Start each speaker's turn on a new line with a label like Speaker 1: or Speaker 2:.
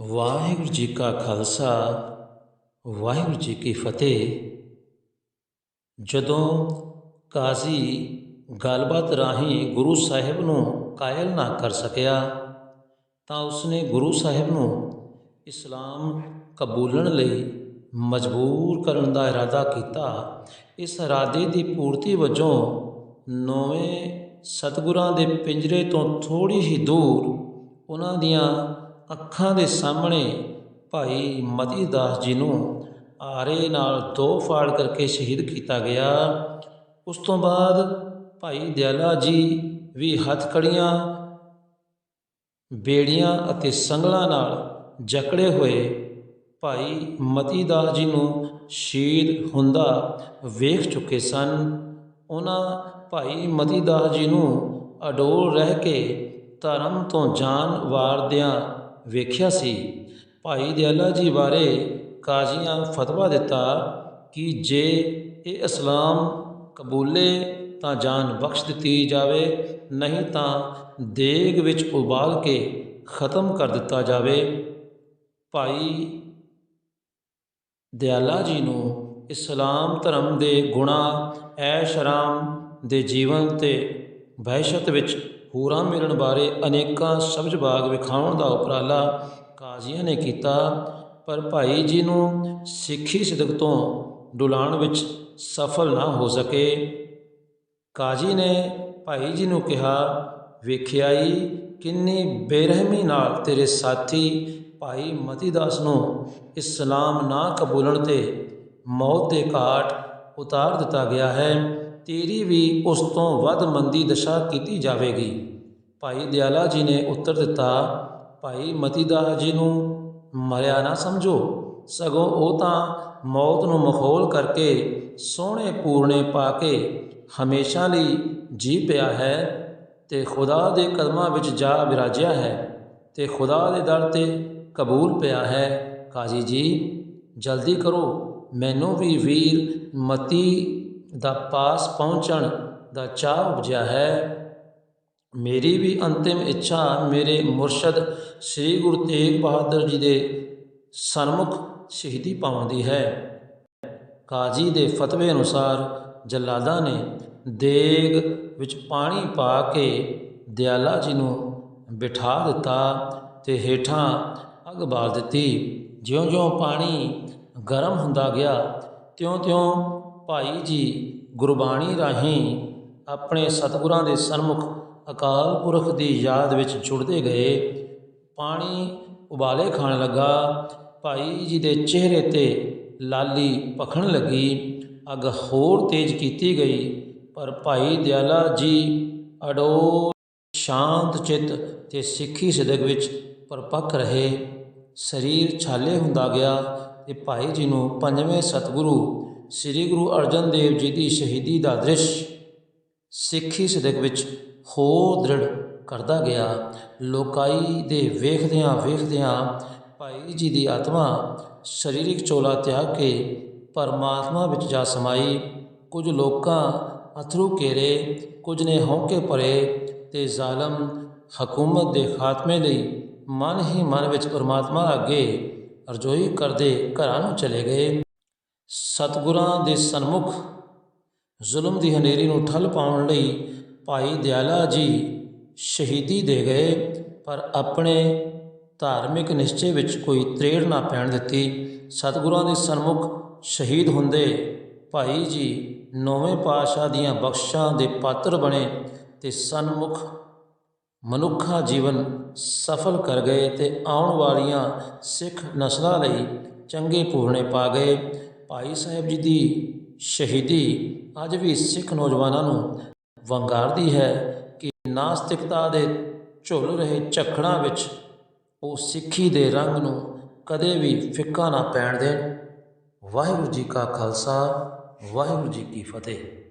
Speaker 1: ਵਾਹਿਗੁਰੂ ਜੀ ਕਾ ਖਾਲਸਾ, ਵਾਹਿਗੁਰੂ ਜੀ ਕੀ ਫਤਿਹ। ਜਦੋਂ ਕਾਜ਼ੀ ਗੱਲਬਾਤ ਰਾਹੀਂ ਗੁਰੂ ਸਾਹਿਬ ਨੂੰ ਕਾਇਲ ਨਾ ਕਰ ਸਕਿਆ, ਤਾਂ ਉਸਨੇ ਗੁਰੂ ਸਾਹਿਬ ਨੂੰ ਇਸਲਾਮ ਕਬੂਲਣ ਲਈ ਮਜਬੂਰ ਕਰਨ ਦਾ ਇਰਾਦਾ ਕੀਤਾ। ਇਸ ਇਰਾਦੇ ਦੀ ਪੂਰਤੀ ਵਜੋਂ ਨੌਵੇਂ ਸਤਿਗੁਰਾਂ ਦੇ ਪਿੰਜਰੇ ਤੋਂ ਥੋੜੀ ਹੀ ਦੂਰ ਉਹਨਾਂ ਦੀਆਂ ਅੱਖਾਂ ਦੇ ਸਾਹਮਣੇ ਭਾਈ ਮਤੀ ਦਾਸ ਜੀ ਨੂੰ ਆਰੇ ਨਾਲ ਦੋ ਫਾੜ ਕਰਕੇ ਸ਼ਹੀਦ ਕੀਤਾ ਗਿਆ। ਉਸ ਤੋਂ ਬਾਅਦ ਭਾਈ ਦਿਆਲਾ ਜੀ ਵੀ ਹੱਥਕੜੀਆਂ ਬੇੜੀਆਂ ਅਤੇ ਸੰਗਲਾਂ ਨਾਲ ਜਕੜੇ ਹੋਏ ਭਾਈ ਮਤੀ ਦਾਸ ਜੀ ਨੂੰ ਸ਼ਹੀਦ ਹੁੰਦਾ ਵੇਖ ਚੁੱਕੇ ਸਨ। ਉਹਨਾਂ ਭਾਈ ਮਤੀ ਦਾਸ ਜੀ ਨੂੰ ਅਡੋਲ ਰਹਿ ਕੇ ਧਰਮ ਤੋਂ ਜਾਨ ਵਾਰਦਿਆਂ ਵੇਖਿਆ ਸੀ। ਭਾਈ ਦਿਆਲਾ ਜੀ ਬਾਰੇ ਕਾਜ਼ੀਆਂ ਫਤਵਾ ਦਿੱਤਾ ਕਿ ਜੇ ਇਹ ਇਸਲਾਮ ਕਬੂਲੇ ਤਾਂ ਜਾਨ ਬਖਸ਼ ਦਿੱਤੀ ਜਾਵੇ, ਨਹੀਂ ਤਾਂ ਦੇਗ ਵਿੱਚ ਉਬਾਲ ਕੇ ਖਤਮ ਕਰ ਦਿੱਤਾ ਜਾਵੇ। ਭਾਈ ਦਿਆਲਾ ਜੀ ਨੂੰ ਇਸਲਾਮ ਧਰਮ ਦੇ ਗੁਣਾ, ਐਸ਼ ਆਰਾਮ ਦੇ ਜੀਵਨ ਤੇ ਵਹਿਸ਼ਤ ਵਿੱਚ ਹੂਰਾਂ ਮਿਲਣ ਬਾਰੇ ਅਨੇਕਾਂ ਸਬਜ ਬਾਗ ਵਿਖਾਉਣ ਦਾ ਉਪਰਾਲਾ ਕਾਜ਼ੀਆਂ ਨੇ ਕੀਤਾ, ਪਰ ਭਾਈ ਜੀ ਨੂੰ ਸਿੱਖੀ ਸਿਦਕ ਤੋਂ ਡੁਲਾਉਣ ਵਿੱਚ ਸਫਲ ਨਾ ਹੋ ਸਕੇ। ਕਾਜੀ ਨੇ ਭਾਈ ਜੀ ਨੂੰ ਕਿਹਾ ਵੇਖਿਆਈ ਕਿੰਨੀ ਬੇਰਹਿਮੀ ਨਾਲ ਤੇਰੇ ਸਾਥੀ ਭਾਈ ਮਤੀਦਾਸ ਨੂੰ ਇਸਲਾਮ ਨਾ ਕਬੂਲਣ ਤੇ ਮੌਤ ਦੇ ਘਾਟ ਉਤਾਰ ਦਿੱਤਾ ਗਿਆ ਹੈ। ਤੇਰੀ ਵੀ ਉਸ ਤੋਂ ਵੱਧ ਮੰਦੀ ਦਸ਼ਾ ਕੀਤੀ ਜਾਵੇਗੀ। ਭਾਈ ਦਿਆਲਾ ਜੀ ਨੇ ਉੱਤਰ ਦਿੱਤਾ, ਭਾਈ ਮਤੀਦਾਸ ਜੀ ਨੂੰ ਮਰਿਆ ਨਾ ਸਮਝੋ। ਸਗੋਂ ਉਹ ਤਾਂ ਮੌਤ ਨੂੰ ਮਖੌਲ ਕਰਕੇ ਸੋਹਣੇ ਪੂਰਨੇ ਪਾ ਕੇ ਹਮੇਸ਼ਾ ਲਈ ਜੀ ਪਿਆ ਹੈ ਤੇ ਖੁਦਾ ਦੇ ਕਦਮਾਂ ਵਿੱਚ ਜਾ ਵਿਰਾਜਿਆ ਹੈ ਤੇ ਖੁਦਾ ਦੇ ਦਰ ਤੇ ਕਬੂਲ ਪਿਆ ਹੈ। ਕਾਜੀ ਜੀ, ਜਲਦੀ ਕਰੋ। ਮੈਨੂੰ ਵੀ ਵੀਰ ਮਤੀ ਦਾ ਪਾਸ ਪਹੁੰਚਣ ਦਾ ਚਾਹ ਉਪਜਿਆ ਹੈ। ਮੇਰੀ ਵੀ ਅੰਤਿਮ ਇੱਛਾ ਮੇਰੇ ਮੁਰਸ਼ਦ ਸ੍ਰੀ ਗੁਰੂ ਤੇਗ ਬਹਾਦਰ ਜੀ ਦੇ ਸਨਮੁਖ ਸ਼ਹੀਦੀ ਪਾਉਂਦੀ ਹੈ। ਕਾਜੀ ਦੇ ਫਤਵੇ ਅਨੁਸਾਰ ਜੱਲਾਦਾਂ ਨੇ ਦੇਗ ਵਿੱਚ ਪਾਣੀ ਪਾ ਕੇ ਦਿਆਲਾ ਜੀ ਨੂੰ ਬਿਠਾ ਦਿੱਤਾ ਤੇ ਹੇਠਾਂ ਅੱਗ ਬਾਲ ਦਿੱਤੀ। ਜਿਉਂ-ਜਿਉਂ ਪਾਣੀ ਗਰਮ ਹੁੰਦਾ ਗਿਆ, ਤਿਉਂ-ਤਿਉਂ ਭਾਈ ਜੀ ਗੁਰਬਾਣੀ ਰਾਹੀਂ ਆਪਣੇ ਸਤਿਗੁਰਾਂ ਦੇ ਸਨਮੁਖ ਅਕਾਲ ਪੁਰਖ ਦੀ ਯਾਦ ਵਿੱਚ ਜੁੜਦੇ ਗਏ। ਪਾਣੀ ਉਬਾਲੇ ਖਾਣ ਲੱਗਾ। ਭਾਈ ਜੀ ਦੇ ਚਿਹਰੇ ਤੇ ਲਾਲੀ ਪਖਣ ਲੱਗੀ। ਅੱਗ ਹੋਰ ਤੇਜ਼ ਕੀਤੀ ਗਈ। ਪਰ ਭਾਈ ਦਿਆਲਾ ਜੀ ਅਡੋ ਸ਼ਾਂਤ ਚਿੱਤ ਤੇ ਸਿੱਖੀ ਸਿਦਕ ਵਿੱਚ ਪਰਪੱਕ ਰਹੇ। ਸਰੀਰ ਛਾਲੇ ਹੁੰਦਾ ਗਿਆ ਤੇ ਭਾਈ ਜੀ ਨੂੰ ਪੰਜਵੇਂ ਸਤਿਗੁਰੂ ਸ੍ਰੀ ਗੁਰੂ ਅਰਜਨ ਦੇਵ ਜੀ ਦੀ ਸ਼ਹੀਦੀ ਦਾ ਦ੍ਰਿਸ਼ ਸਿੱਖੀ ਸਦਕ ਵਿੱਚ ਹੋਰ ਦ੍ਰਿੜ ਕਰਦਾ ਗਿਆ। ਲੋਕਾਈ ਦੇ ਵੇਖਦਿਆਂ ਵੇਖਦਿਆਂ ਭਾਈ ਜੀ ਦੀ ਆਤਮਾ ਸਰੀਰਿਕ ਚੋਲਾ ਤਿਆਗ ਕੇ ਪਰਮਾਤਮਾ ਵਿੱਚ ਜਾ ਸਮਾਈ। ਕੁਝ ਲੋਕਾਂ ਅਥਰੂ ਕੇਰੇ ਕੁਝ ਨੇ ਹੌਕੇ ਭਰੇ ਤੇ ਜ਼ਾਲਮ ਹਕੂਮਤ ਦੇ ਖਾਤਮੇ ਲਈ ਮਨ ਹੀ ਮਨ ਵਿੱਚ ਪਰਮਾਤਮਾ ਅੱਗੇ ਅਰਜ਼ੋਈ ਕਰਦੇ ਘਰਾਂ ਨੂੰ ਚਲੇ ਗਏ। ਸਤਿਗੁਰਾਂ ਦੇ ਸਨਮੁਖ, ਜ਼ੁਲਮ ਦੀ ਹਨੇਰੀ ਨੂੰ ਠੱਲ ਪਾਉਣ ਲਈ ਭਾਈ ਦਿਆਲਾ ਜੀ ਸ਼ਹੀਦੀ ਦੇ ਗਏ, ਪਰ ਆਪਣੇ ਧਾਰਮਿਕ ਨਿਸ਼ਚੇ ਵਿੱਚ ਕੋਈ ਤਰੇੜ ਨਾ ਪੈਣ ਦਿੱਤੀ। ਸਤਿਗੁਰਾਂ ਦੇ ਸਨਮੁਖ ਸ਼ਹੀਦ ਹੁੰਦੇ ਭਾਈ ਜੀ ਨੌਵੇਂ ਪਾਤਸ਼ਾਹ ਦੀਆਂ ਬਖਸ਼ਾਂ ਦੇ ਪਾਤਰ ਬਣੇ ਤੇ ਸਨਮੁਖ ਮਨੁੱਖਾ ਜੀਵਨ ਸਫਲ ਕਰ ਗਏ ਤੇ ਆਉਣ ਵਾਲੀਆਂ ਸਿੱਖ ਨਸਲਾਂ ਲਈ ਚੰਗੇ ਪੂਰਨੇ ਪਾ ਗਏ। ਭਾਈ ਸਾਹਿਬ ਜੀ ਦੀ ਸ਼ਹੀਦੀ ਅੱਜ ਵੀ ਸਿੱਖ ਨੌਜਵਾਨਾਂ ਨੂੰ ਵੰਗਾਰਦੀ ਹੈ ਕਿ ਨਾਸਤਿਕਤਾ ਦੇ ਝੁੱਲ ਰਹੇ ਝਖੜਾਂ ਵਿੱਚ ਉਹ ਸਿੱਖੀ ਦੇ ਰੰਗ ਨੂੰ ਕਦੇ ਵੀ ਫਿੱਕਾ ਨਾ ਪੈਣ ਦੇਣ। ਵਾਹਿਗੁਰੂ ਜੀ ਕਾ ਖਾਲਸਾ, ਵਾਹਿਗੁਰੂ ਜੀ ਕੀ ਫਤਿਹ।